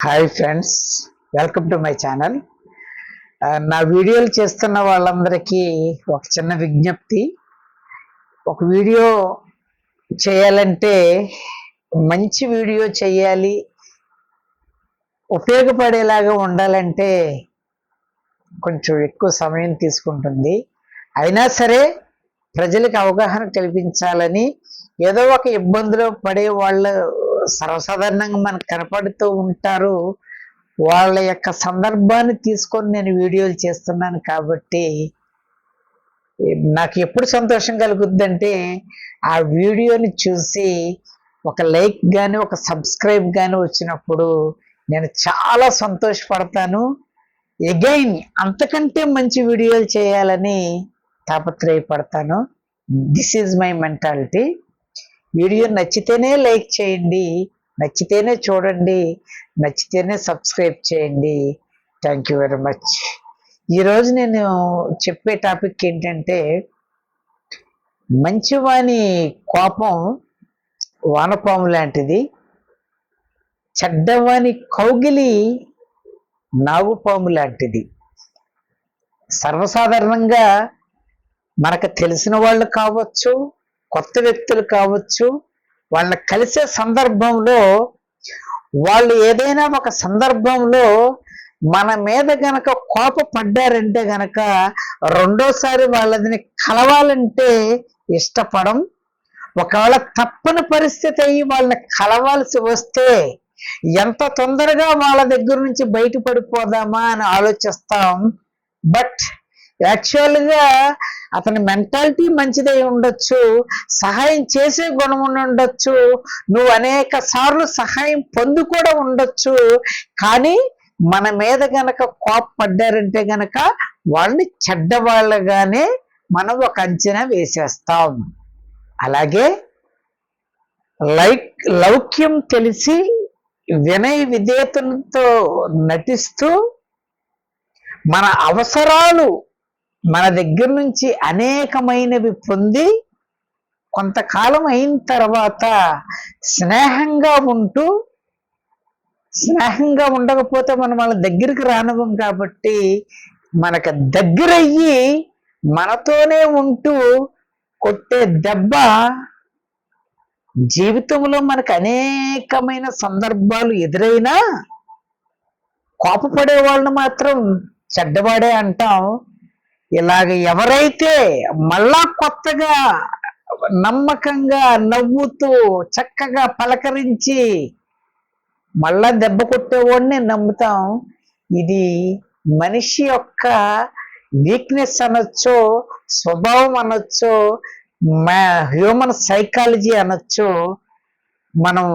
Hi friends welcome to my channel నా వీడియోలు చేస్తున్న వాళ్ళందరికీ ఒక చిన్న విజ్ఞప్తి. ఒక వీడియో చేయాలంటే మంచి వీడియో చేయాలి. ఉపయోగపడేలాగా ఉండాలంటే కొంచెం ఎక్కువ సమయం తీసుకుంటుంది. అయినా సరే ప్రజలకు అవగాహన కల్పించాలని ఏదో ఒక ఇబ్బందిలో పడే వాళ్ళు సర్వసాధారణంగా మనకు కనపడుతూ ఉంటారు. వాళ్ళ యొక్క సందర్భాన్ని తీసుకొని నేను వీడియోలు చేస్తున్నాను కాబట్టి నాకు ఎప్పుడు సంతోషం కలుగుద్దంటే ఆ వీడియోని చూసి ఒక లైక్ కానీ ఒక సబ్స్క్రైబ్ కానీ వచ్చినప్పుడు నేను చాలా సంతోషపడతాను. ఎగైన్ అంతకంటే మంచి వీడియోలు చేయాలని తాపత్రయపడతాను. This is my mentality. Video నచ్చితేనే లైక్ చేయండి నచ్చితేనే చూడండి నచ్చితేనే సబ్స్క్రైబ్ చేయండి. థ్యాంక్ యూ వెరీ మచ్ ఈరోజు నేను చెప్పే టాపిక్ ఏంటంటే మంచివాని కోపం వానపాము లాంటిది చెడ్డవాని కౌగిలి నాగుపాము లాంటిది. సర్వసాధారణంగా మనకు తెలిసిన వాళ్ళు కావచ్చు కొత్త వ్యక్తులు కావచ్చు వాళ్ళని కలిసే సందర్భంలో వాళ్ళు ఏదైనా ఒక సందర్భంలో మన మీద గనక కోపపడ్డారంటే గనక రెండోసారి వాళ్ళని కలవాలంటే ఇష్టపడం ఒకవేళ తప్పని పరిస్థితి అయ్యి వాళ్ళని కలవాల్సి వస్తే ఎంత తొందరగా వాళ్ళ దగ్గర నుంచి బయటపడిపోదామా అని ఆలోచిస్తాం. బట్ యాక్చువల్గా అతని మెంటాలిటీ మంచిదై ఉండొచ్చు సహాయం చేసే గుణం ఉండొచ్చు నువ్వు అనేక సార్లు సహాయం పొంది కూడా ఉండొచ్చు కానీ మన మీద గనక కోపపడ్డారంటే గనక వాళ్ళని చెడ్డవాళ్ళగానే మనం ఒక అంచనా వేసేస్తాం. అలాగే లైక్ లౌక్యం తెలిసి వినయ విధేయతలతో నటిస్తూ మన అవసరాలు మన దగ్గర నుంచి అనేకమైనవి పొంది కొంతకాలం అయిన తర్వాత స్నేహంగా ఉంటూ స్నేహంగా ఉండకపోతే మనం వాళ్ళ దగ్గరికి రానివ్వం కాబట్టి మనకు దగ్గరయ్యి మనతోనే ఉంటూ కొట్టే దెబ్బ జీవితంలో మనకు అనేకమైన సందర్భాలు ఎదురైనా కోపపడే వాళ్ళని మాత్రం చెడ్డవాడే అంటాం. ఇలాగ ఎవరైతే మళ్ళా కొత్తగా నమ్మకంగా నవ్వుతూ చక్కగా పలకరించి మళ్ళా దెబ్బ కొట్టేవాడిని నమ్ముతాం. ఇది మనిషి యొక్క వీక్నెస్ అనొచ్చు స్వభావం అనొచ్చు హ్యూమన్ సైకాలజీ అనొచ్చు మనం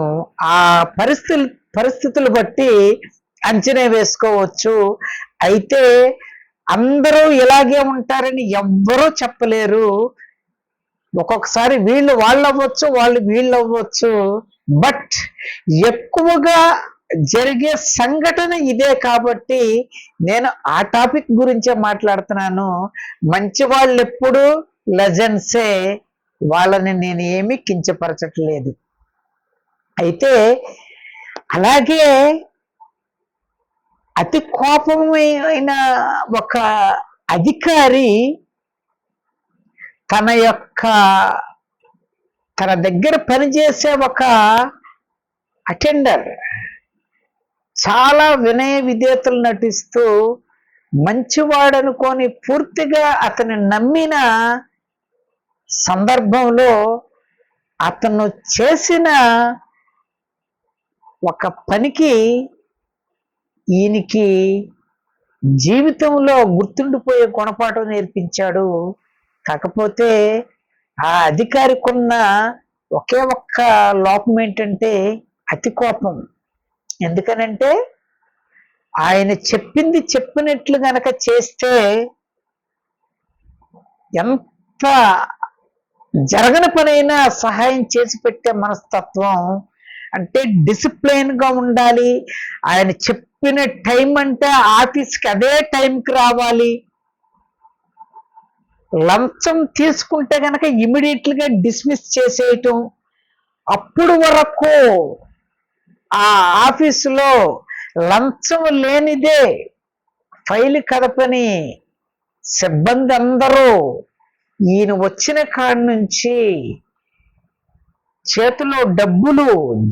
ఆ పరిస్థితులు పరిస్థితులు బట్టి అంచనా వేసుకోవచ్చు. అయితే అందరూ ఇలాగే ఉంటారని ఎవ్వరూ చెప్పలేరు. ఒక్కొక్కసారి వీళ్ళు వాళ్ళు అవ్వచ్చు వాళ్ళు వీళ్ళు అవ్వచ్చు బట్ ఎక్కువగా జరిగే సంఘటన ఇదే కాబట్టి నేను ఆ టాపిక్ గురించే మాట్లాడుతున్నాను. మంచి వాళ్ళు ఎప్పుడు లెజెన్సే వాళ్ళని నేను ఏమీ కించపరచట్లేదు. అయితే అలాగే అతి కోపమైన ఒక అధికారి తన యొక్క తన దగ్గర పనిచేసే ఒక అటెండర్ చాలా వినయ విధేతలు నటిస్తూ మంచివాడనుకొని పూర్తిగా అతని నమ్మిన సందర్భంలో అతను చేసిన ఒక పనికి ఈయనకి జీవితంలో గుర్తుండిపోయే గుణపాఠం నేర్పించాడు. కాకపోతే ఆ అధికారికి ఉన్న ఒకే ఒక్క లోపం ఏంటంటే అతి కోపం. ఎందుకనంటే ఆయన చెప్పింది చెప్పినట్లు గనక చేస్తే ఎంత జరగని పనైనా సహాయం చేసి పెట్టే మనస్తత్వం అంటే డిసిప్లైన్గా ఉండాలి. ఆయన చెప్పిన టైం అంటే ఆఫీస్కి అదే టైంకి రావాలి. లంచం తీసుకుంటే కనుక ఇమీడియట్లీగా డిస్మిస్ చేసేయటం. అప్పుడు వరకు ఆ ఆఫీసులో లంచం లేనిదే ఫైల్ కదపని సిబ్బంది అందరూ ఈయన వచ్చిన కాడి నుంచి చేతిలో డబ్బులు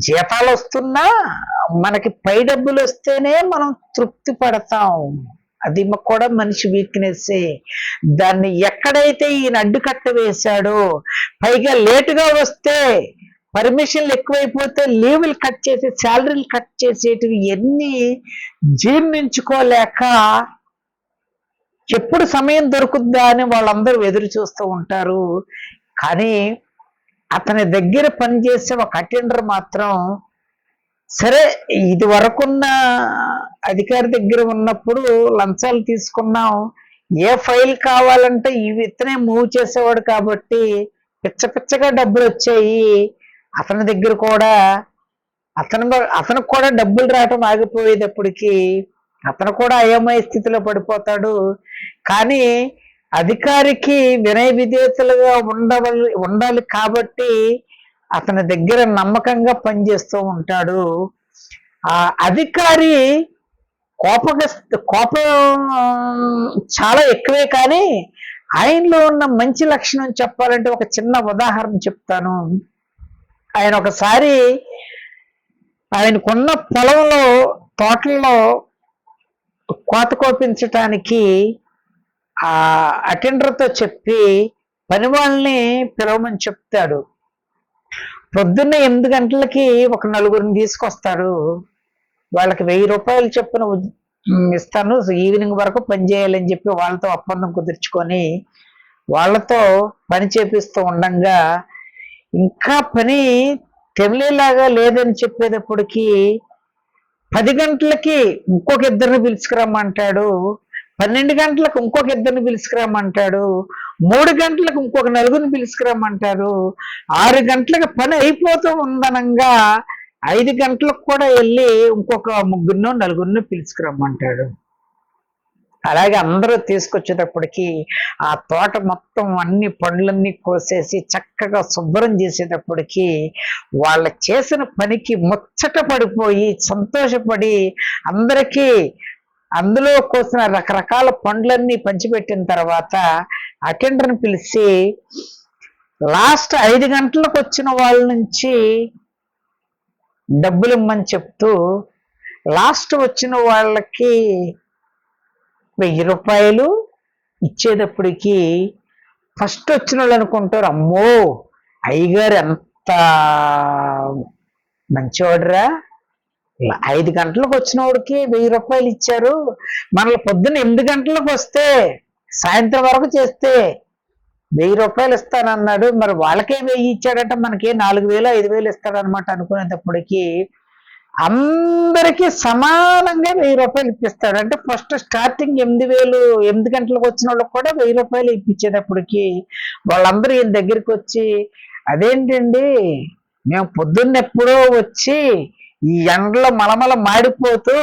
జీతాలు వస్తున్నా మనకి పై డబ్బులు వస్తేనే మనం తృప్తి పడతాం. అది కూడా మనిషి వీక్నెస్సే దాన్ని ఎక్కడైతే ఈయన అడ్డుకట్ట వేశాడో పైగా లేటుగా వస్తే పర్మిషన్లు ఎక్కువైపోతే లీవులు కట్ చేసి శాలరీలు కట్ చేసేటివి ఎన్ని జీర్ణించుకోలేక ఎప్పుడు సమయం దొరుకుద్దా అని వాళ్ళందరూ ఎదురు చూస్తూ ఉంటారు. కానీ అతని దగ్గర పనిచేసే ఒక అటెండర్ మాత్రం సరే ఇది వరకున్న అధికారి దగ్గర ఉన్నప్పుడు లంచాలు తీసుకున్నాం. ఏ ఫైల్ కావాలంటే ఇవి ఇతనే మూవ్ చేసేవాడు కాబట్టి పిచ్చ పిచ్చగా డబ్బులు వచ్చాయి. అతని దగ్గర కూడా అతను అతనికి కూడా డబ్బులు రావటం ఆగిపోయేటప్పటికి అతను కూడా అయోమయ స్థితిలో పడిపోతాడు. కానీ అధికారికి వినయ విధేయతలుగా ఉండవాలి ఉండాలి కాబట్టి అతని దగ్గర నమ్మకంగా పనిచేస్తూ ఉంటాడు. ఆ అధికారి కోపగ కోపం చాలా ఎక్కువే కానీ ఆయనలో ఉన్న మంచి లక్షణం చెప్పాలంటే ఒక చిన్న ఉదాహరణ చెప్తాను. ఆయన ఒకసారి ఆయనకున్న పొలంలో తోటల్లో కోత కోపించటానికి ఆ అటెండర్తో చెప్పి పని వాళ్ళని పిలవమని చెప్తాడు. పొద్దున్న ఎనిమిది గంటలకి ఒక నలుగురిని తీసుకొస్తారు. వాళ్ళకి వెయ్యి రూపాయలు చొప్పున ఇస్తాను. ఈవినింగ్ వరకు పని చేయాలని చెప్పి వాళ్ళతో ఒప్పందం కుదుర్చుకొని వాళ్ళతో పని చేపిస్తూ ఉండగా ఇంకా పని తెమిలేలాగా లేదని చెప్పేటప్పటికి పది గంటలకి ఇంకొక ఇద్దరిని పిలుచుకురమ్మంటాడు. పన్నెండు గంటలకు ఇంకొక ఇద్దరిని పిలుచుకురామంటాడు మూడు గంటలకు ఇంకొక నలుగురిని పిలుచుకురమ్మంటారు ఆరు గంటలకు పని అయిపోతూ ఉందనంగా ఐదు గంటలకు కూడా వెళ్ళి ఇంకొక ముగ్గురినో నలుగురినో పిలుచుకురమ్మంటాడు అలాగే అందరూ తీసుకొచ్చేటప్పటికి ఆ తోట మొత్తం అన్ని పండ్లన్నీ కోసేసి చక్కగా శుభ్రం చేసేటప్పటికి వాళ్ళ చేసిన పనికి ముచ్చట పడిపోయి సంతోషపడి అందరికీ అందులో కోసిన రకరకాల పండ్లన్నీ పంచిపెట్టిన తర్వాత అటెండర్ని పిలిచి లాస్ట్ ఐదు గంటలకు వచ్చిన వాళ్ళ నుంచి డబ్బులు ఇమ్మని చెప్తూ లాస్ట్ వచ్చిన వాళ్ళకి వెయ్యి రూపాయలు ఇచ్చేటప్పటికి ఫస్ట్ వచ్చిన వాళ్ళు అనుకుంటారు అమ్మో అయ్యగారు ఎంత మంచివాడురా ఐదు గంటలకు వచ్చిన వాడికి వెయ్యి రూపాయలు ఇచ్చారు. మనల్ని పొద్దున్న ఎనిమిది గంటలకు వస్తే సాయంత్రం వరకు చేస్తే వెయ్యి రూపాయలు ఇస్తానన్నాడు. మరి వాళ్ళకే వెయ్యి ఇచ్చాడంటే మనకి నాలుగు వేలు ఐదు వేలు ఇస్తాడనమాట అనుకునేటప్పటికి అందరికీ సమానంగా వెయ్యి రూపాయలు ఇప్పిస్తాడు. అంటే ఫస్ట్ స్టార్టింగ్ ఎనిమిది వేలు ఎనిమిది గంటలకు వచ్చిన వాళ్ళకి కూడా వెయ్యి రూపాయలు ఇప్పించేటప్పటికి వాళ్ళందరూ ఈయన దగ్గరికి వచ్చి అదేంటండి? మేము పొద్దున్న ఎప్పుడో వచ్చి ఈ ఎండలో మలమల మాడిపోతూ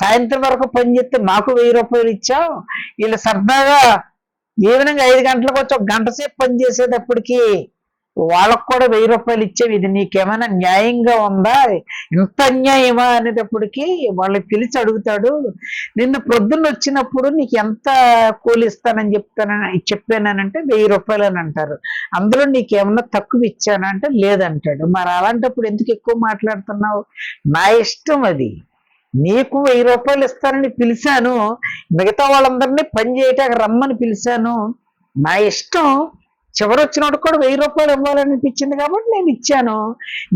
సాయంత్రం వరకు పని చేస్తే మాకు వెయ్యి రూపాయలు ఇచ్చాం వీళ్ళు సరదాగా ఈవినింగ్ ఐదు గంటలకు వచ్చి ఒక గంట సేపు పని చేసేటప్పటికి వాళ్ళకు కూడా వెయ్యి రూపాయలు ఇచ్చేవి. ఇది నీకేమైనా న్యాయంగా ఉందా? ఇంత అన్యాయమా అనేటప్పటికి వాళ్ళని పిలిచి అడుగుతాడు. నిన్న ప్రొద్దున్న వచ్చినప్పుడు నీకు ఎంత కూలి ఇస్తానని చెప్తానని చెప్పానంటే వెయ్యి రూపాయలు అని అంటారు. అందులో నీకేమన్నా తక్కువ ఇచ్చానా అంటే లేదంటాడు. మరి అలాంటప్పుడు ఎందుకు ఎక్కువ మాట్లాడుతున్నావు? నా ఇష్టం అది. నీకు వెయ్యి రూపాయలు ఇస్తానని పిలిచాను. మిగతా వాళ్ళందరినీ పని చేయటానికి రమ్మని పిలిచాను. నా ఇష్టం చివరి వచ్చినోడు కూడా వెయ్యి రూపాయలు ఇవ్వాలనిపించింది కాబట్టి నేను ఇచ్చాను.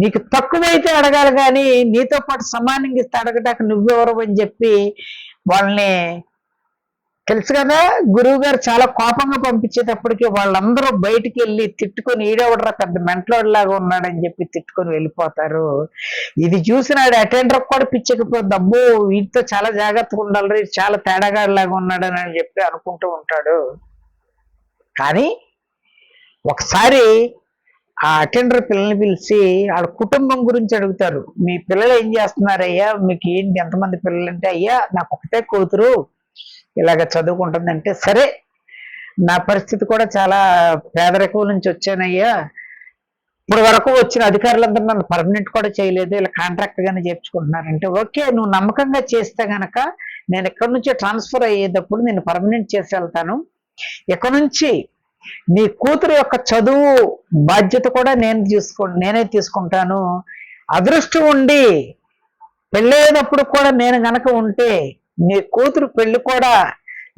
నీకు తక్కువైతే అడగాలి కానీ నీతో పాటు సమానంగా ఇస్తే అడగటాక నువ్వెవరు అని చెప్పి వాళ్ళని తెలుసు కదా గురువు గారు చాలా కోపంగా పంపించేటప్పటికి వాళ్ళందరూ బయటికి వెళ్ళి తిట్టుకొని ఈడవడరా పెద్ద మెంటలోడిలాగా ఉన్నాడని చెప్పి తిట్టుకొని వెళ్ళిపోతారు. ఇది చూసినాడు అటెండర్ కూడా పిచ్చకపోతే అబ్బో వీటితో చాలా జాగ్రత్తగా ఉండాలి చాలా తేడాగాడిలాగా ఉన్నాడని అని చెప్పి అనుకుంటూ ఉంటాడు. కానీ ఒకసారి ఆ అటెండర్ పిల్లల్ని పిలిచి వాళ్ళ కుటుంబం గురించి అడుగుతారు. మీ పిల్లలు ఏం చేస్తున్నారయ్యా? మీకు ఏంటి? ఎంతమంది పిల్లలు అంటే అయ్యా నాకు ఒకటే కూతురు. ఇలాగ చదువుకుంటుందంటే సరే నా పరిస్థితి కూడా చాలా పేదరికం నుంచి వచ్చానయ్యా. ఇప్పుడు వరకు వచ్చిన అధికారులందరూ నన్ను పర్మనెంట్ కూడా చేయలేదు. ఇలా కాంట్రాక్ట్ గానే చేర్చుకుంటున్నారంటే ఓకే నువ్వు నమ్మకంగా చేస్తే గనక నేను ఎక్కడి నుంచి ట్రాన్స్ఫర్ అయ్యేటప్పుడు నేను పర్మనెంట్ చేసి వెళ్తాను. ఇక నుంచి నీ కూతురు యొక్క చదువు బాధ్యత కూడా నేను తీసుకో నేనే తీసుకుంటాను. అదృష్టం ఉండి పెళ్ళైనప్పుడు కూడా నేను గనక ఉంటే నీ కూతురు పెళ్ళి కూడా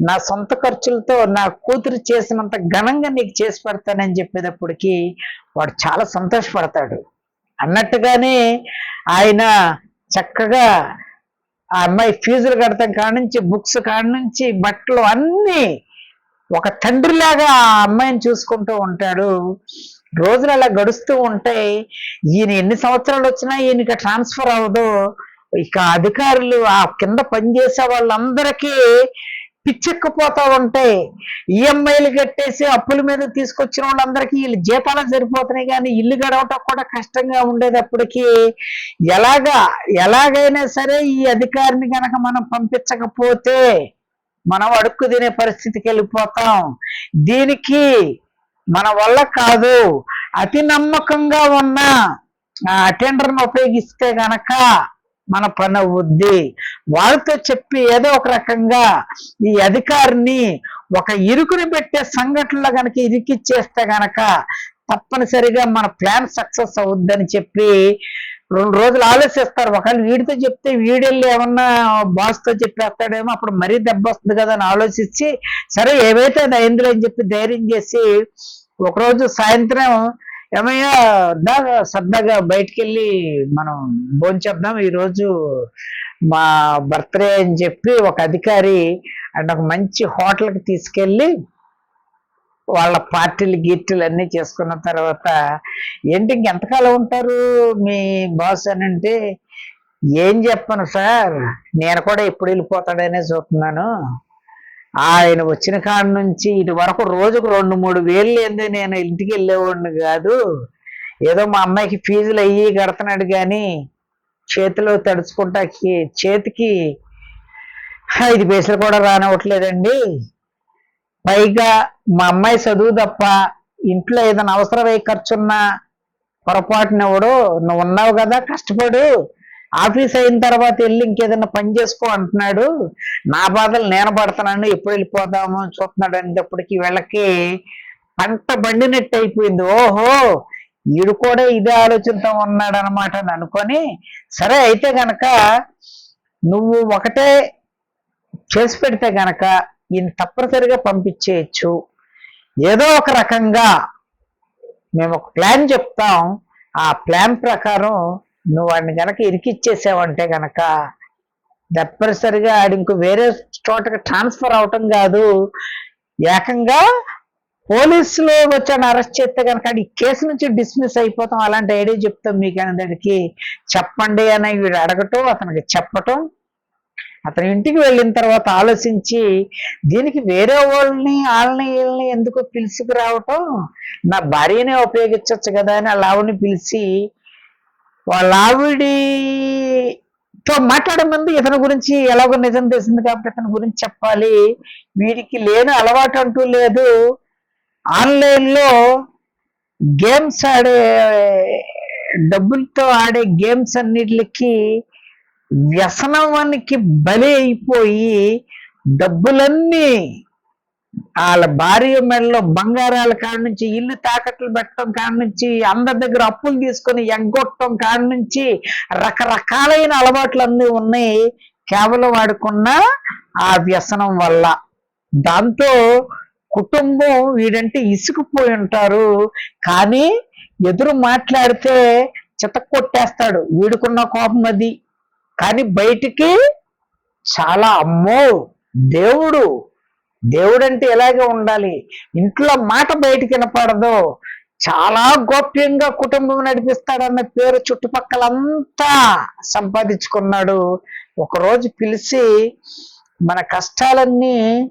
నా సొంత ఖర్చులతో నా కూతురు చేసినంత ఘనంగా నీకు చేసి పెడతానని చెప్పేటప్పటికి వాడు చాలా సంతోషపడతాడు. అన్నట్టుగానే ఆయన చక్కగా ఆ అమ్మాయి ఫీజులు కడతాం కాడ నుంచి బుక్స్ కాడ నుంచి బట్టలు అన్నీ ఒక తండ్రిలాగా ఆ అమ్మాయిని చూసుకుంటూ ఉంటాడు. రోజులు అలా గడుస్తూ ఉంటాయి ఈయన ఎన్ని సంవత్సరాలు వచ్చినా ఈయనకి ట్రాన్స్ఫర్ అవ్వదు. ఇక అధికారులు ఆ కింద పనిచేసే వాళ్ళందరికీ పిచ్చెక్కిపోతా ఉంటాయి ఈఎంఐలు కట్టేసి అప్పుల మీద తీసుకొచ్చిన వాళ్ళందరికీ వీళ్ళు జీతాలు సరిపోతున్నాయి కానీ ఇల్లు గడవటం కూడా కష్టంగా ఉండేటప్పటికి ఎలాగా ఎలాగైనా సరే ఈ అధికారిని కనుక మనం పంపించకపోతే మనం అడుక్కు తినే పరిస్థితికి వెళ్ళిపోతాం. దీనికి మన వల్ల కాదు. అతి నమ్మకంగా ఉన్న ఆ ఉపయోగిస్తే గనక మన పని అవుద్ది. వాళ్ళతో చెప్పి ఏదో ఒక రకంగా ఈ అధికారిని ఒక ఇరుకుని పెట్టే సంఘటనలో గనక ఇరికిచ్చేస్తే గనక తప్పనిసరిగా మన ప్లాన్ సక్సెస్ అవుద్దని చెప్పి రెండు రోజులు ఆలోచిస్తారు. ఒకవేళ వీడితో చెప్తే వీడెళ్ళి ఏమన్నా బాస్తో చెప్పేస్తాడేమో అప్పుడు మరీ దెబ్బ వస్తుంది కదా అని ఆలోచించి సరే ఏవైతే అది అయిందిలే అని చెప్పి ధైర్యం చేసి ఒకరోజు సాయంత్రం ఏమయ్యా దా సరదాగా బయటికి వెళ్ళి మనం భోంచేద్దాం ఈరోజు మా బర్త్డే అని చెప్పి ఒక అధికారి అండ్ ఒక మంచి హోటల్కి తీసుకెళ్ళి వాళ్ళ పార్టీలు గీర్టీలు అన్నీ చేసుకున్న తర్వాత ఏంటి ఇంకెంతకాలం ఉంటారు మీ బాస్ అని అంటే? ఏం చెప్పను సార్ నేను కూడా ఎప్పుడు వెళ్ళిపోతాడనే చూస్తున్నాను. ఆయన వచ్చిన కాడ నుంచి ఇటు వరకు రోజుకు రెండు మూడు వేలు ఏంది నేను ఇంటికి వెళ్ళేవాడిని కాదు. ఏదో మా అమ్మాయికి ఫీజులు అయ్యి కడుతున్నాడు కానీ చేతిలో తడుచుకుంటా చేతికి ఐదు పైసలు కూడా రానివ్వట్లేదండి. పైగా మా అమ్మాయి చదువు తప్ప ఇంట్లో ఏదైనా అవసరమై ఖర్చున్నా పొరపాటునెవడు నువ్వు ఉన్నావు కదా కష్టపడు. ఆఫీస్ అయిన తర్వాత వెళ్ళి ఇంకేదైనా పని చేసుకో అంటున్నాడు. నా బాధలు నేను పడుతున్నాను ఎప్పుడు వెళ్ళిపోదాము అని చూస్తున్నాడు అనేటప్పటికి వీళ్ళకి పంట బండినట్టు అయిపోయింది. ఓహో! ఈడు కూడా ఇదే ఆలోచనతో ఉన్నాడు అనమాట అని అనుకొని సరే అయితే గనక నువ్వు ఒకటే చేసి పెడితే గనక ఈయన తప్పనిసరిగా పంపించేయచ్చు. ఏదో ఒక రకంగా మేము ఒక ప్లాన్ చెప్తాం. ఆ ప్లాన్ ప్రకారం నువ్వు వాడిని గనక ఇరికిచ్చేసావంటే గనక తప్పనిసరిగా ఆడి ఇంకో వేరే చోటకి ట్రాన్స్ఫర్ అవటం కాదు. ఏకంగా పోలీసులు వచ్చాను అరెస్ట్ చేస్తే కనుక ఈ కేసు నుంచి డిస్మిస్ అయిపోతాం. అలాంటి ఐడియా చెప్తాం మీకు అనేదానికి చెప్పండి అని వీడు అడగటం అతనికి చెప్పటం. అతని ఇంటికి వెళ్ళిన తర్వాత ఆలోచించి దీనికి వేరే వాళ్ళని వాళ్ళని వీళ్ళని ఎందుకు పిలుచుకురావటం నా భార్యనే ఉపయోగించవచ్చు కదా అని ఆ లావుని పిలిచి వాళ్ళ ఆవిడితో మాట్లాడే ముందు ఇతని గురించి ఎలాగో నిజం తెలిసింది కాబట్టి ఇతని గురించి చెప్పాలి. వీడికి లేని అలవాటు అంటూ లేదు. ఆన్లైన్లో గేమ్స్ ఆడే డబ్బులతో ఆడే గేమ్స్ అన్నిటికి వ్యసనానికి బలి అయిపోయి డబ్బులన్నీ వాళ్ళ భార్య మెడలో బంగారాల కాడ నుంచి ఇల్లు తాకట్లు పెట్టడం కాడ నుంచి అందరి దగ్గర అప్పులు తీసుకొని ఎగ్గొట్టడం కాడ నుంచి రకరకాలైన అలవాట్లు అన్నీ ఉన్నాయి. కేవలం వాడుకున్న ఆ వ్యసనం వల్ల. దాంతో కుటుంబం వీడంటే ఇసుకుపోయి ఉంటారు. కానీ ఎదురు మాట్లాడితే చితక్ కొట్టేస్తాడు వీడుకున్న కోపం అది. కానీ బయటికి చాలా అమ్మో దేవుడు. దేవుడు అంటే ఎలాగే ఉండాలి? ఇంట్లో మాట బయటికి వినపడదు. చాలా గోప్యంగా కుటుంబం నడిపిస్తాడన్న పేరు చుట్టుపక్కలంతా సంపాదించుకున్నాడు. ఒకరోజు పిలిచి మన కష్టాలన్నీ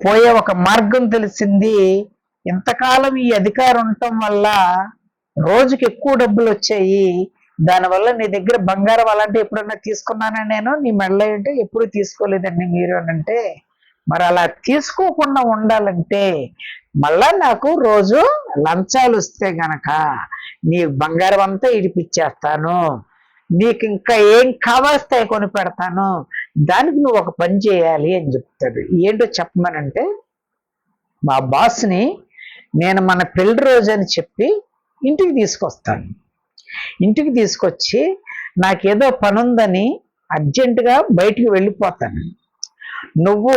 పోయే ఒక మార్గం తెలిసింది. ఇంతకాలం ఈ అధికారం ఉండటం వల్ల రోజుకి ఎక్కువ డబ్బులు వచ్చాయి దానివల్ల నీ దగ్గర బంగారం అలాంటి ఎప్పుడన్నా తీసుకున్నానా నేను? నీ మెడలో ఏంటో ఎప్పుడు తీసుకోలేదండి మీరు అని అంటే మరి అలా తీసుకోకుండా ఉండాలంటే మళ్ళా నాకు రోజు లంచాలు వస్తే గనక నీ బంగారం అంతా ఇడిపిచ్చేస్తాను. నీకు ఇంకా ఏం కావాల్స్తే కొని పెడతాను. దానికి నువ్వు ఒక పని చేయాలి అని చెప్తాడు. ఏంటో చెప్పమనంటే మా బాస్ని నేను మన పెళ్ళి రోజు అని చెప్పి ఇంటికి తీసుకొస్తాను. ఇంటికి తీసుకొచ్చి నాకేదో పని ఉందని అర్జెంటుగా బయటికి వెళ్ళిపోతాను. నువ్వు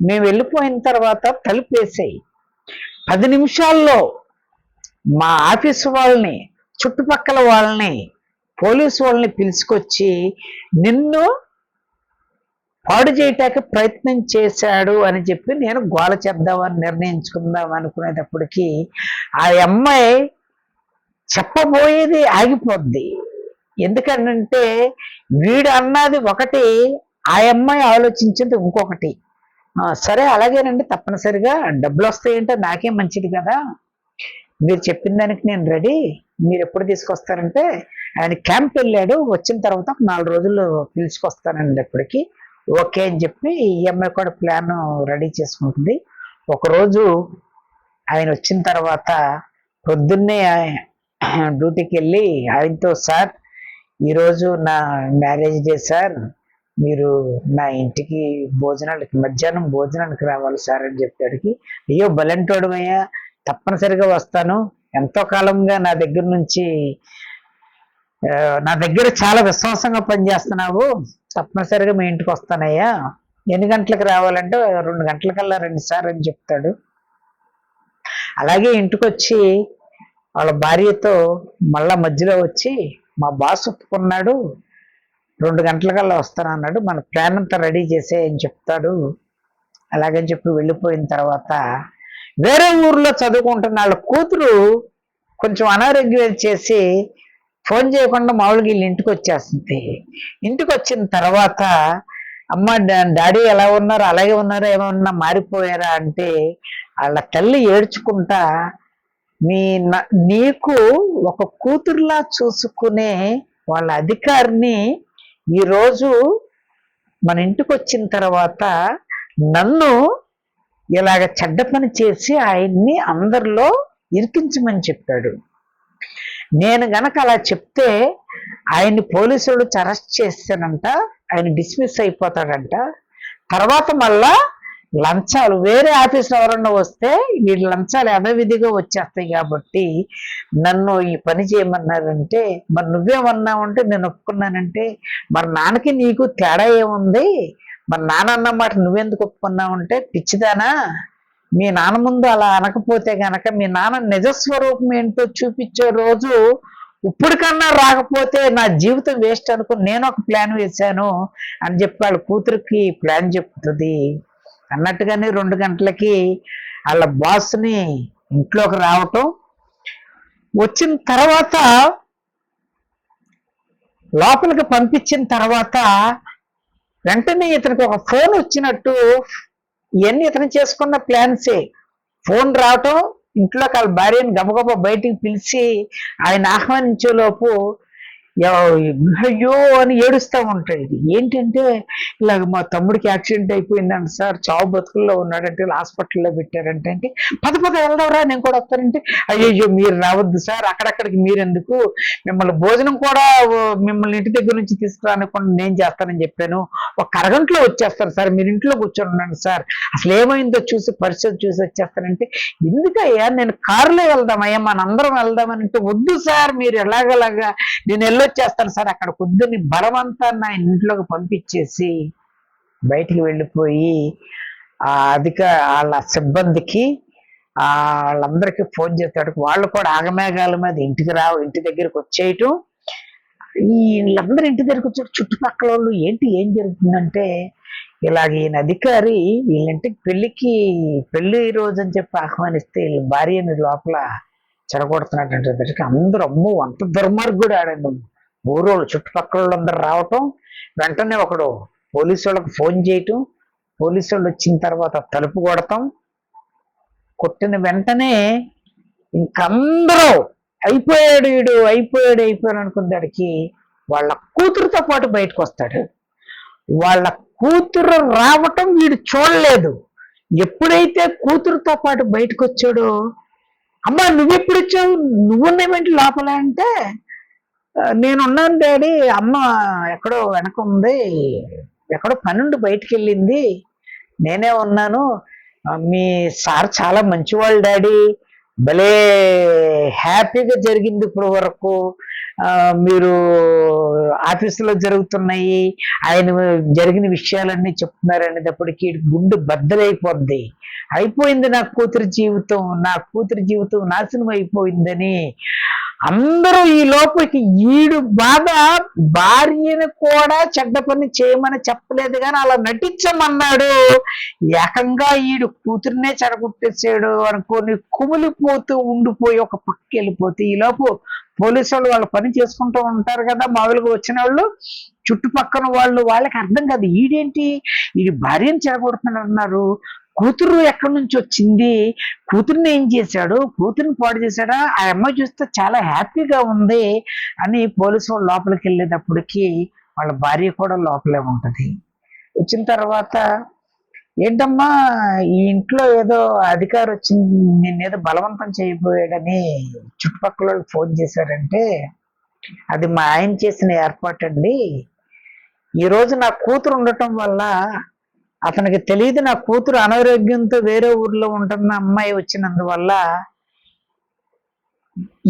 మేము వెళ్ళిపోయిన తర్వాత తలుపు వేసేయి. పది నిమిషాల్లో మా ఆఫీసు వాళ్ళని చుట్టుపక్కల వాళ్ళని పోలీసు వాళ్ళని పిలుచుకొచ్చి నిన్ను పాడు చేయటానికి ప్రయత్నం చేశాడు అని చెప్పి నేను గోల చేద్దామని నిర్ణయించుకుందాం అనుకునేటప్పటికీ ఆ అమ్మాయి చెప్పబోయేది ఆగిపోద్ది. ఎందుకంటే వీడు అన్నది ఒకటి ఆ అమ్మాయి ఆలోచించింది ఇంకొకటి. సరే అలాగేనండి తప్పనిసరిగా డబ్బులు వస్తాయంటే నాకే మంచిది కదా. మీరు చెప్పిన దానికి నేను రెడీ. మీరు ఎప్పుడు తీసుకొస్తారంటే ఆయన క్యాంప్ వెళ్ళాడు వచ్చిన తర్వాత ఒక నాలుగు రోజులు పిలుచుకొస్తానండి ఓకే అని చెప్పి ఈ అమ్మాయి కూడా ప్లాన్ రెడీ చేసుకుంటుంది. ఒకరోజు ఆయన వచ్చిన తర్వాత పొద్దున్నే డ్యూటీకి వెళ్ళి ఆయనతో సార్ ఈరోజు నా మ్యారేజ్ డే సార్. మీరు నా ఇంటికి భోజనాలకి మధ్యాహ్నం భోజనానికి రావాలి సార్ అని చెప్పాడికి అయ్యో బలంటోడమయ్యా. తప్పనిసరిగా వస్తాను. ఎంతో కాలంగా నా దగ్గర నుంచి నా దగ్గర చాలా విశ్వాసంగా పనిచేస్తున్నావు. తప్పనిసరిగా మీ ఇంటికి వస్తానయ్యా. ఎన్ని గంటలకు రావాలంటే రెండు గంటలకల్లా రండి సార్ అని చెప్తాడు. అలాగే ఇంటికి వచ్చి వాళ్ళ భార్యతో మళ్ళా మధ్యలో వచ్చి మా బాస్ ఒప్పుకున్నాడు రెండు గంటలకల్లా వస్తానన్నాడు మన ప్లాన్ అంతా రెడీ చేసే అని చెప్తాడు. అలాగని చెప్పి వెళ్ళిపోయిన తర్వాత వేరే ఊర్లో చదువుకుంటున్న వాళ్ళ కూతురు కొంచెం అనారోగ్యం చేసి ఫోన్ చేయకుండా మామూలుగా వీళ్ళు ఇంటికి వచ్చేస్తుంది. ఇంటికి వచ్చిన తర్వాత అమ్మ డాడీ ఎలా ఉన్నారు? అలాగే ఉన్నారా? ఏమన్నా మారిపోయారా? అంటే వాళ్ళ తల్లి ఏడ్చుకుంటా నీ న- నీకు ఒక కూతురులా చూసుకునే వాళ్ళ అధికారిని ఈరోజు మన ఇంటికి వచ్చిన తర్వాత నన్ను ఇలాగ చెడ్డ పని చేసి ఆయన్ని అందరిలో ఇరికించమని చెప్పాడు. నేను గనక అలా చెప్తే ఆయన్ని పోలీసులు అరెస్ట్ చేస్తానంట ఆయన డిస్మిస్ అయిపోతాడంట. తర్వాత మళ్ళా లంచాలు వేరే ఆఫీసులో ఎవరన్నా వస్తే ఈ లంచాలు యథవిధిగా వచ్చేస్తాయి కాబట్టి నన్ను ఈ పని చేయమన్నారంటే మరి నువ్వేమన్నావంటే నేను ఒప్పుకున్నానంటే మరి నాన్నకి నీకు తేడా ఏముంది? మరి నాన్న మాట నువ్వెందుకు ఒప్పుకున్నావంటే పిచ్చిదానా మీ నాన్న ముందు అలా అనకపోతే గనక మీ నాన్న నిజస్వరూపం ఏంటో చూపించే రోజు ఇప్పటికన్నా రాకపోతే నా జీవితం వేస్ట్ అనుకుని నేను ఒక ప్లాన్ వేశాను అని చెప్పి వాళ్ళ కూతురికి ప్లాన్ చెప్తుంది. అన్నట్టుగానే రెండు గంటలకి వాళ్ళ బాస్ని ఇంట్లోకి రావటం. వచ్చిన తర్వాత లోపలికి పంపించిన తర్వాత వెంటనే ఇతనికి ఒక ఫోన్ వచ్చినట్టు ఇవన్నీ ఇతను చేసుకున్న ప్లాన్సే ఫోన్ రావటం ఇంట్లో వాళ్ళ భార్యని గబగబ బయటికి పిలిచి ఆయన ఆహ్వానించే లోపు అయ్యో అని ఏడుస్తూ ఉంటాడు ఏంటంటే ఇలాగ మా తమ్ముడికి యాక్సిడెంట్ అయిపోయిందంట సార్. చావు బతుకుల్లో ఉన్నాడంటే హాస్పిటల్లో పెట్టారంటే అంటే పద పద వెళ్దాంరా నేను కూడా వస్తానంటే అయ్యో మీరు రావద్దు సార్. అక్కడక్కడికి మీరెందుకు? మిమ్మల్ని భోజనం కూడా మిమ్మల్ని ఇంటి దగ్గర నుంచి తీసుకురానికుండా నేను చేస్తానని చెప్పాను. ఒక అరగంటలో వచ్చేస్తాను సార్. మీరు ఇంట్లో కూర్చొని ఉన్నాను సార్. అసలు ఏమైందో చూసి పరిస్థితి చూసి వచ్చేస్తానంటే ఎందుకయ్యా నేను కారులో వెళ్దామయ్యా మనందరం వెళ్దామని అంటే వద్దు సార్. మీరు ఎలాగలాగా నేను వెళ్ళొచ్చేస్తాను సార్ అక్కడ వద్దని బలవంతా నా ఇంట్లోకి పంపించేసి బయటికి వెళ్ళిపోయి ఆ అధిక వాళ్ళ సిబ్బందికి వాళ్ళందరికీ ఫోన్ చేస్తాడు. వాళ్ళు కూడా ఆగమేఘాల మీద ఇంటికి రావు ఇంటి దగ్గరికి వచ్చేయటం. వీళ్ళందరూ ఇంటి దగ్గరికి వచ్చారు. చుట్టుపక్కల వాళ్ళు ఏంటి ఏం జరుగుతుందంటే ఇలాగ ఈయన అధికారి వీళ్ళంటే పెళ్ళికి పెళ్ళి రోజు అని చెప్పి ఆహ్వానిస్తే వీళ్ళ భార్యని లోపల చెడగొడుతున్నటువంటి అందరూ అమ్మో అంత దుర్మార్గుడు ఆడండి. ఊరోళ్ళు చుట్టుపక్కల వాళ్ళందరూ రావటం వెంటనే ఒకడు పోలీసు వాళ్ళకి ఫోన్ చేయటం పోలీసు వాళ్ళు వచ్చిన తర్వాత తలుపు కొడతాం. కొట్టిన వెంటనే ఇంకందరూ అయిపోయాడు వీడు అయిపోయాడు అయిపోయాడు అనుకునేదానికి వాళ్ళ కూతురుతో పాటు బయటకు వస్తాడు వాళ్ళ కూతురు రావటం వీడు చూడలేదు. ఎప్పుడైతే కూతురుతో పాటు బయటకు వచ్చాడో అమ్మా నువ్వెప్పుడు వచ్చావు నువ్వున్నావేంటి లోపల అంటే నేనున్నాను డాడీ. అమ్మ ఎక్కడో వెనక ఉంది. ఎక్కడో పనుండి బయటికి వెళ్ళింది నేనే ఉన్నాను. మీ సార్ చాలా మంచివాళ్ళు డాడీ. భలే హ్యాపీగా జరిగింది ఇప్పుడు వరకు. మీరు ఆఫీసులో జరుగుతున్నాయి. ఆయన జరిగిన విషయాలన్నీ చెప్తున్నారు అనేటప్పటికీ గుండె బద్దలైపోద్ది. అయిపోయింది నా కూతురి జీవితం. నా కూతురి జీవితం నాశనం అయిపోయిందని అందరూ ఈ లోపలికి ఈడు బాధ భార్యను కూడా చెడ్డ పని చేయమని చెప్పలేదు కానీ అలా నటించమన్నాడు. ఏకంగా ఈడు కూతురునే చెడగొట్టేసాడు అనుకొని కుమిలిపోతూ ఉండిపోయి ఒక పక్కి వెళ్ళిపోతే ఈ లోపు పోలీసు వాళ్ళు వాళ్ళ పని చేసుకుంటూ ఉంటారు కదా మామూలుగా వచ్చిన వాళ్ళు. చుట్టుపక్కల వాళ్ళు వాళ్ళకి అర్థం కాదు ఈడేంటి? ఇది భార్యను చెడగొడుతున్నాడు అన్నారు. కూతురు ఎక్కడి నుంచి వచ్చింది? కూతురుని ఏం చేశాడు? కూతురిని పాడు చేశాడా? ఆ అమ్మాయి చూస్తే చాలా హ్యాపీగా ఉంది అని పోలీసు వాళ్ళు లోపలికి వెళ్ళేటప్పటికి వాళ్ళ భార్య కూడా లోపలే ఉంటుంది. వచ్చిన తర్వాత ఏంటమ్మా ఈ ఇంట్లో ఏదో అధికారి వచ్చింది నిన్నేదో బలవంతం చేయబోయాడని చుట్టుపక్కల వాళ్ళు ఫోన్ చేశారంటే అది మా ఆయన చేసిన ఏర్పాటు అండి ఈరోజు నా కూతురు ఉండటం వల్ల అతనికి తెలియదు నా కూతురు అనారోగ్యంతో వేరే ఊర్లో ఉంటున్న అమ్మాయి వచ్చినందువల్ల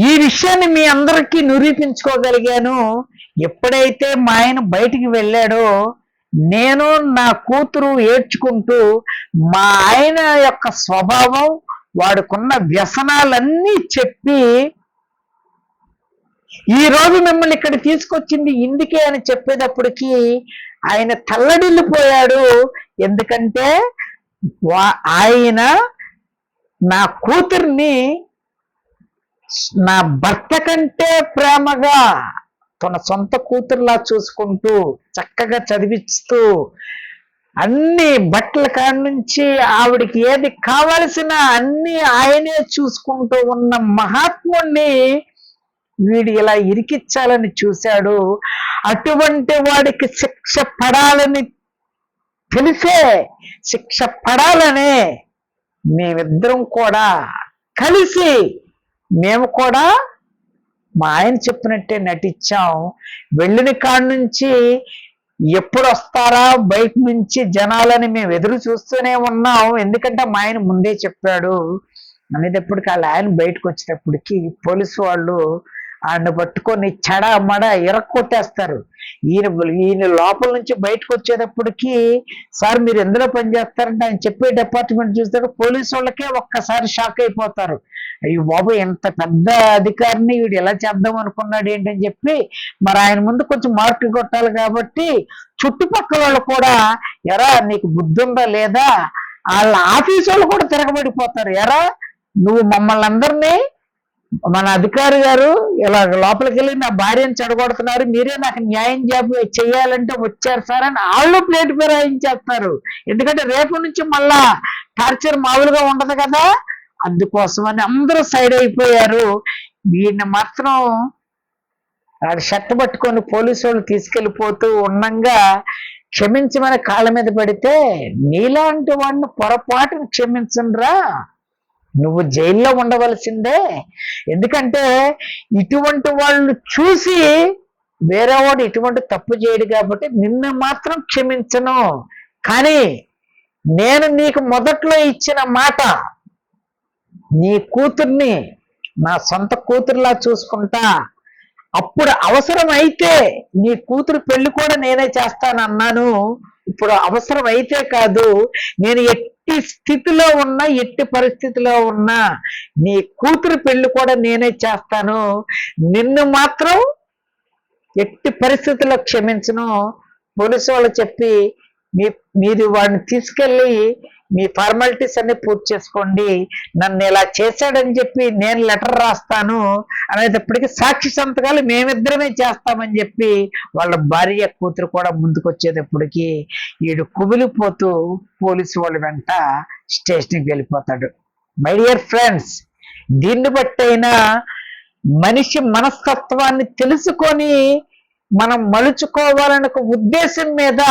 ఈ విషయాన్ని మీ అందరికీ నిరూపించుకోగలిగాను. ఎప్పుడైతే మా ఆయన బయటికి వెళ్ళాడో నేను నా కూతురు ఏడ్చుకుంటూ మా ఆయన యొక్క స్వభావం వాడుకున్న వ్యసనాలన్నీ చెప్పి ఈ రోజు మిమ్మల్ని ఇక్కడ తీసుకొచ్చింది ఇందుకే అని చెప్పేటప్పటికి ఆయన తల్లడిల్లిపోయాడు. ఎందుకంటే ఆయన నా కూతుర్ని నా భర్త కంటే ప్రేమగా తన సొంత కూతురులా చూసుకుంటూ చక్కగా చదివిస్తూ అన్ని బట్టల కాడ నుంచి ఆవిడికి ఏది కావలసిన అన్ని ఆయనే చూసుకుంటూ ఉన్న మహాత్ముణ్ణి వీడు ఇలా ఇరికిచ్చాలని చూశాడు. అటువంటి వాడికి శిక్ష పడాలని తెలిసే శిక్ష పడాలనే మేమిద్దరం కూడా కలిసి మేము కూడా మా ఆయన చెప్పినట్టే నటించాం. వెళ్ళిన కాడ నుంచి ఎప్పుడు వస్తారా బయట నుంచి జనాలని మేము ఎదురు చూస్తూనే ఉన్నాం. ఎందుకంటే మా ఆయన ముందే చెప్పాడు అనేటప్పటికి వాళ్ళ ఆయన బయటకు వచ్చేటప్పటికి పోలీసు వాళ్ళు ఆయన పట్టుకొని చెడ మడ ఇరక్కొట్టేస్తారు. ఈయన ఈయన లోపల నుంచి బయటకు వచ్చేటప్పటికి సార్ మీరు ఎందులో పని చేస్తారంటే ఆయన చెప్పే డిపార్ట్మెంట్ చూస్తారు పోలీసు వాళ్ళకే ఒక్కసారి షాక్ అయిపోతారు. అయ్యో బాబు ఇంత పెద్ద అధికారిని వీడు ఎలా చేద్దాం అనుకున్నాడు ఏంటని చెప్పి మరి ఆయన ముందు కొంచెం మార్కులు కొట్టాలి కాబట్టి చుట్టుపక్కల వాళ్ళు కూడా ఎరా నీకు బుద్ధి ఉందా లేదా? వాళ్ళ ఆఫీసు వాళ్ళు కూడా తిరగబడిపోతారు. ఎరా నువ్వు మమ్మల్ని అందరినీ మన అధికారి గారు ఇలా లోపలికి వెళ్ళి నా భార్యను చెడగొడుతున్నారు. మీరే నాకు న్యాయం చేయాలంటే వచ్చారు సార్ అని వాళ్ళు ప్లేట్ ఫిరాయించేస్తారు. ఎందుకంటే రేపు నుంచి మళ్ళా టార్చర్ మామూలుగా ఉండదు కదా. అందుకోసమని అందరూ సైడ్ అయిపోయారు. వీడిని మాత్రం వాడు షర్ట్ పట్టుకొని పోలీసు వాళ్ళు తీసుకెళ్ళిపోతూ ఉండంగా క్షమించమని కాళ్ళ మీద పడితే నీలాంటి వాడిని పొరపాటును క్షమించండిరా. నువ్వు జైల్లో ఉండవలసిందే. ఎందుకంటే ఇటువంటి వాళ్ళు చూసి వేరేవాడు ఇటువంటి తప్పు చేయడు కాబట్టి నిన్ను మాత్రం క్షమించను. కానీ నేను నీకు మొదట్లో ఇచ్చిన మాట నీ కూతుర్ని నా సొంత కూతురులా చూసుకుంటా. అప్పుడు అవసరం అయితే నీ కూతురు పెళ్ళి కూడా నేనే చేస్తానన్నాను. ఇప్పుడు అవసరం అయితే కాదు నేను ఎట్టి స్థితిలో ఉన్నా ఎట్టి పరిస్థితిలో ఉన్నా నీ కూతురు పెళ్ళి కూడా నేనే చేస్తాను. నిన్ను మాత్రం ఎట్టి పరిస్థితుల్లో క్షమించను. పోలీసు వాళ్ళు చెప్పి మీ మీరు వాడిని తీసుకెళ్ళి మీ ఫార్మాలిటీస్ అన్ని పూర్తి చేసుకోండి. నన్ను ఇలా చేశాడని చెప్పి నేను లెటర్ రాస్తాను అనేటప్పటికీ సాక్షి సంతకాలు మేమిద్దరమే చేస్తామని చెప్పి వాళ్ళ భార్య కూతురు కూడా ముందుకు వచ్చేటప్పటికి వీడు కుమిలిపోతూ పోలీసు వాళ్ళ వెంట స్టేషన్కి వెళ్ళిపోతాడు. మై డియర్ ఫ్రెండ్స్ దీన్ని బట్టైనా మనిషి మనస్తత్వాన్ని తెలుసుకొని మనం మలుచుకోవాలనే ఒక ఉద్దేశం మీద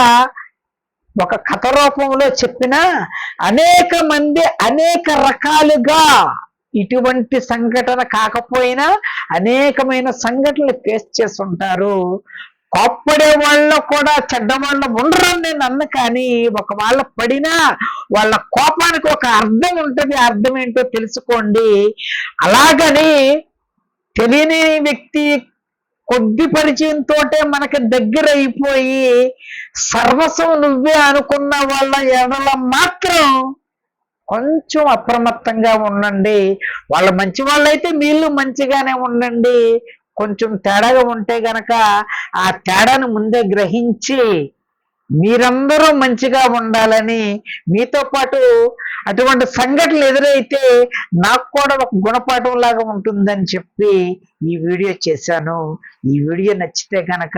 ఒక కథ రూపంలో చెప్పిన అనేక మంది అనేక రకాలుగా ఇటువంటి సంఘటన కాకపోయినా అనేకమైన సంఘటనలు ఫేస్ చేస్తుంటారు. కోప్పడే వాళ్ళు కూడా చెడ్డ వాళ్ళు ఉండరని నేను అన్న కానీ. ఒక వాళ్ళ పడినా వాళ్ళ కోపానికి ఒక అర్థం ఉంటుంది. అర్థం ఏంటో తెలుసుకోండి. అలాగని తెలియని వ్యక్తి కొద్ది పరిచయంతో మనకి దగ్గర అయిపోయి సర్వస్వం నువ్వే అనుకున్న వాళ్ళ ఎడల మాత్రం కొంచెం అప్రమత్తంగా ఉండండి. వాళ్ళ మంచి వాళ్ళైతే వీళ్ళు మంచిగానే ఉండండి. కొంచెం తేడాగా ఉంటే గనక ఆ తేడాను ముందే గ్రహించి మీరందరూ మంచిగా ఉండాలని మీతో పాటు అటువంటి సంఘటనలు ఎదురైతే నాకు కూడా ఒక గుణపాఠం లాగా ఉంటుందని చెప్పి ఈ వీడియో చేశాను. ఈ వీడియో నచ్చితే కనుక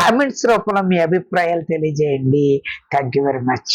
కామెంట్స్ రూపంలో మీ అభిప్రాయాలు తెలియజేయండి. Thank you very much